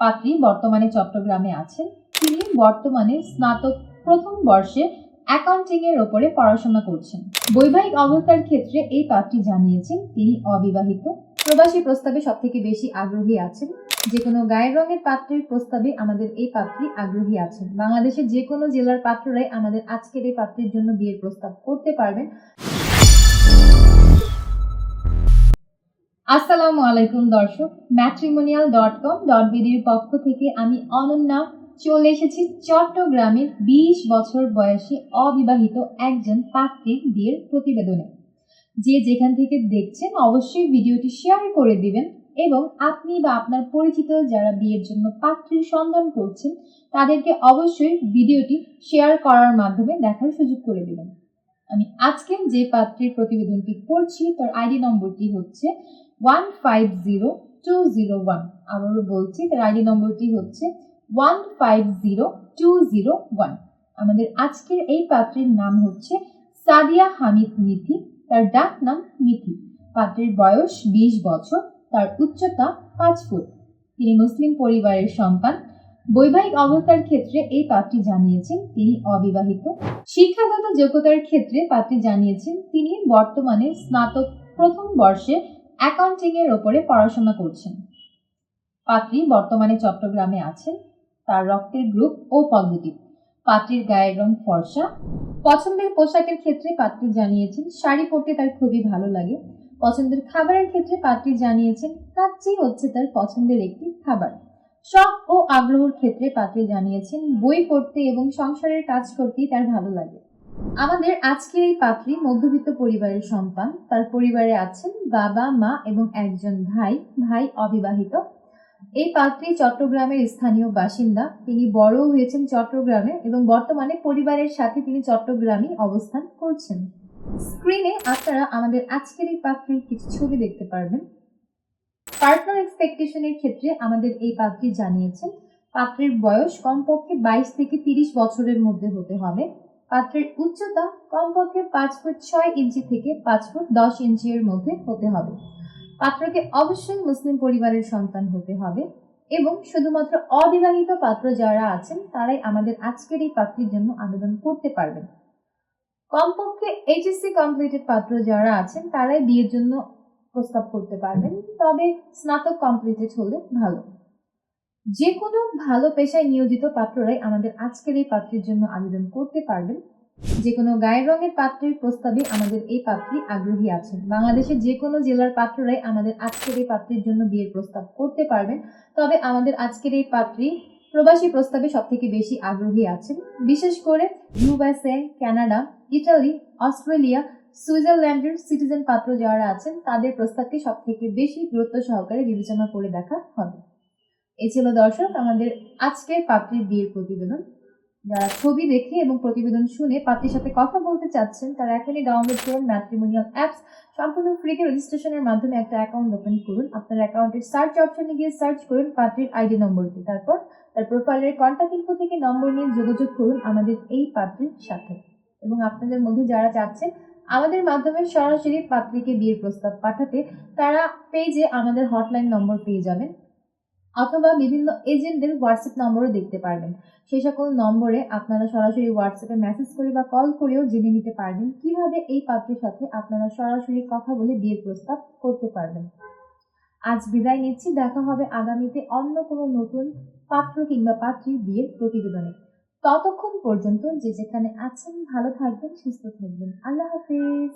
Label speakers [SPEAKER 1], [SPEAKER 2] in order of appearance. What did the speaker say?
[SPEAKER 1] পাত্রী বর্তমানে চট্টগ্রামে আছেন। তিনি বর্তমানে স্নাতক প্রথম বর্ষে অ্যাকাউন্টিং এর ওপরে পড়াশোনা করছেন। বৈবাহিক অবস্থার ক্ষেত্রে এই পাত্রী জানিয়েছেন, তিনি অবিবাহিত। প্রবাসী প্রস্তাবে সব থেকে বেশি আগ্রহী আছেন। যে কোনো গায়ের রঙের পাত্রের প্রস্তাবে আমাদের এই পাত্রী আগ্রহী আছেন। বাংলাদেশের যে কোনো জেলার পাত্ররাই আমাদের আজকের এই পাত্রীর জন্য বিয়ের প্রস্তাব করতে পারবেন। আসসালামু আলাইকুম দর্শক ম্যাট্রিমোনিয়াল ডট কম ডট বিডির পক্ষ থেকে আমি অনন্যা চলে এসেছি চট্টগ্রামের বিশ বছর বয়সী অবিবাহিত একজন পাত্রীর বিয়ের প্রতিবেদনে। যে যেখান থেকে দেখছেন, অবশ্যই ভিডিওটি শেয়ার করে দিবেন এবং আপনি বা আপনার পরিচিত যারা বিয়ের জন্য পাত্রীর সন্ধান করছেন, তাদেরকে অবশ্যই ভিডিওটি শেয়ার করার মাধ্যমে দেখার সুযোগ করে দিবেন। আমি আজকে যে পাত্রীর প্রতিবেদনটি করছি তার আইডি নম্বরটি হচ্ছে one five zero two zero one আবারও বলছি, তার আইডি নম্বরটি হচ্ছে one five zero two zero one আমাদের আজকের এই পাত্রীর নাম হচ্ছে সাদিয়া হামিদ মিথি, তার ডাক নাম মিথি। পাত্রের বয়স বিশ বছর, তার উচ্চতা পাঁচ ফুট। তিনি মুসলিম পরিবারের সন্তান। বৈবাহিক অবস্থার ক্ষেত্রে এই পাত্রী জানিয়েছেন তিনি অবিবাহিত। শিক্ষাগত যোগ্যতার ক্ষেত্রে পাত্রী জানিয়েছেন তিনি বর্তমানে স্নাতক প্রথম বর্ষে অ্যাকাউন্টিং এর ওপরে পড়াশোনা করছেন। পাত্রী বর্তমানে চট্টগ্রামে আছেন। তার রক্তের গ্রুপ ও পজিটিভ পাত্রীর গায়ের রং ফর্সা। পছন্দের পোশাকের ক্ষেত্রে পাত্রী জানিয়েছেন শাড়ি পরতে তার খুবই ভালো লাগে। পছন্দের খাবারের ক্ষেত্রে পাত্রী জানিয়েছেন কাচ্চি হচ্ছে তার পছন্দের একটি খাবার। শখ ও আগ্রহের ক্ষেত্রে পাত্রী জানিয়েছেন, বই পড়তে এবং সংসারের কাজ করতেই তার ভালো লাগে। আমাদের আজকের এই পাত্রী মধ্যবিত্ত পরিবারের সন্তান। তার পরিবারে আছেন বাবা, মা এবং একজন ভাই ভাই অবিবাহিত। এই পাত্রী চট্টগ্রামের স্থানীয় বাসিন্দা। তিনি বড় হয়েছেন চট্টগ্রামে এবং বর্তমানে পরিবারের সাথে তিনি চট্টগ্রামে অবস্থান করছেন। স্ক্রিনে আপনারা আমাদের আজকের এই পাত্রীর কিছু ছবি দেখতে পারবেন। পার্টনার এক্সপেকটেশনের ক্ষেত্রে আমাদের এই পাত্রী জানিয়েছেন, পাত্রের বয়স কমপক্ষে বাইশ থেকে তিরিশ বছরের মধ্যে হতে হবে। পাত্রের উচ্চতা কমপক্ষে পাঁচ ফুট ছয় ইঞ্চি থেকে পাঁচ ফুট দশ ইঞ্চি এর মধ্যে হতে হবে। পাত্রকে অবশ্যই মুসলিম পরিবারের সন্তান হতে হবে এবং শুধুমাত্র অবিবাহিত পাত্র যারা আছেন, তারাই আমাদের আজকের এই পাত্রীর জন্য আবেদন করতে পারবেন। কমপক্ষে এইচএসসি কমপ্লিটেড পাত্র যারা আছেন, তারাই বিয়ের জন্য প্রস্তাব করতে পারবেন, তবে স্নাতক কমপ্লিটেড হলে ভালো। যে কোনো ভালো পেশায় নিয়োজিত পাত্ররাই আমাদের আজকের এই পাত্রের জন্য আবেদন করতে পারবেন। যে কোনো গায়ের রঙের পাত্রের প্রস্তাবে আমাদের এই পাত্রী আগ্রহী আছেন। বাংলাদেশের যে কোনো জেলার পাত্ররাই আমাদের আজকের এই পাত্রীর জন্য বিয়ের প্রস্তাব করতে পারবেন। তবে আমাদের আজকের এই পাত্রী প্রবাসী প্রস্তাবে সব থেকে বেশি আগ্রহী আছেন। বিশেষ করে ইউএসএ কানাডা ইটালি, অস্ট্রেলিয়া সুইজারল্যান্ডের সিটিজেন পাত্র যারা আছেন, তাদের প্রস্তাবকে সব থেকে বেশি গুরুত্ব সহকারে বিবেচনা করে দেখা হবে। এ ছিল দর্শক, আমাদের আজকের পাত্রীর বিয়ের প্রতিবেদন। যারা ছবি দেখে এবং প্রতিবেদন শুনে পাত্রীর সাথে কথা বলতে চাচ্ছেন, তারা এখনই ডাউনলোড করুন ম্যাট্রিমোনিয়াল অ্যাপস সম্পূর্ণ ফ্রিতে রেজিস্ট্রেশনের মাধ্যমে একটা অ্যাকাউন্ট ওপেন করুন। আপনার অ্যাকাউন্টের সার্চ অপশনে গিয়ে সার্চ করুন পাত্রীর আইডি নম্বরটি। তারপর তার প্রোফাইলের কন্ট্যাক্ট ইনফো থেকে নম্বর নিয়ে যোগাযোগ করুন আমাদের এই পাত্রীর সাথে। এবং আপনাদের মধ্যে যারা চাচ্ছেন আমাদের মাধ্যমে সরাসরি পাত্রীকে বিয়ের প্রস্তাব পাঠাতে তারা পেজে আমাদের হটলাইন নম্বর পেয়ে যাবেন অথবা বিভিন্ন এজেন্টদের হোয়াটসঅ্যাপ নম্বরও দেখতে পারবেন। সেই সকল নম্বরে আপনারা সরাসরি হোয়াটসঅ্যাপে মেসেজ করে বা কল করেও জেনে নিতে পারবেন কীভাবে এই পাত্রের সাথে আপনারা সরাসরি কথা বলে বিয়ের প্রস্তাব করতে পারবেন। আজ বিদায় নিচ্ছি। দেখা হবে আগামীতে অন্য কোনো নতুন পাত্র কিংবা পাত্রীর বিয়ের প্রতিবেদনে। ততক্ষণ পর্যন্ত যে যেখানে আছেন ভালো থাকবেন সুস্থ থাকবেন। আল্লাহ হাফিজ।